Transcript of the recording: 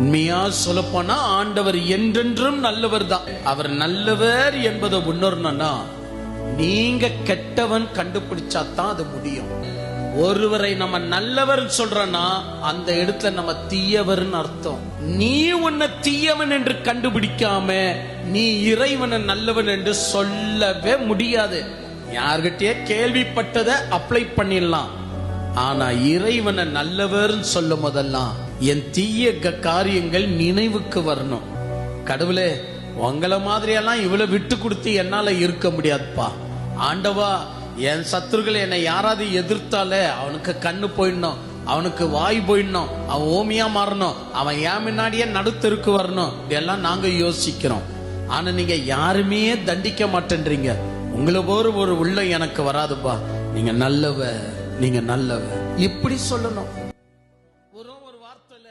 உண்மையா சொல்லப்போனா ஆண்டவர் என்றென்றும் நல்லவர் தான் அவர் நல்லவர் என்பதை உணரணும்னா நீங்க கெட்டவன் கண்டுபிடிச்சா தான் அது முடியும். ஒருவரை நம்ம நல்லவர் சொல்றோம்னா அந்த இடத்துல நம்ம தீயவர்னு அர்த்தம். நீ உன்னை தீயவன் என்று கண்டுபிடிக்காம நீ இறைவனை நல்லவன் என்று சொல்லவே முடியாது. யார்கிட்டயே கேள்விப்பட்டதை அப்ளை பண்ணிடலாம். ஆனா இறைவனை நல்லவர்னு சொல்லும் போதெல்லாம் என் தீய காரியங்கள் நினைவுக்கு வரணும். கடவுளே உங்களை மாதிரியெல்லாம் இவ்வளவு விட்டு கொடுத்து என்னால இருக்க முடியாதுப்பா. ஆண்டவா என் சத்துருக்கள் என்னை யாராவது எதிர்த்தாலே அவனுக்கு கண்ணு போயிடணும் அவனுக்கு வாய் போயிடணும் அவன் ஓமியா மாறணும் அவன் ஏன் முன்னாடியே நடுத்தருக்கு வரணும். இதெல்லாம் நாங்க யோசிக்கிறோம். ஆனா நீங்க யாருமே தண்டிக்க மாட்டேன்றீங்க. உங்களை போற ஒரு உள்ள எனக்கு வராதுப்பா. நீங்க நல்லவ நீங்க நல்லவ. இப்படி சொல்லணும். வெறும் ஒரு வார்த்தை இல்ல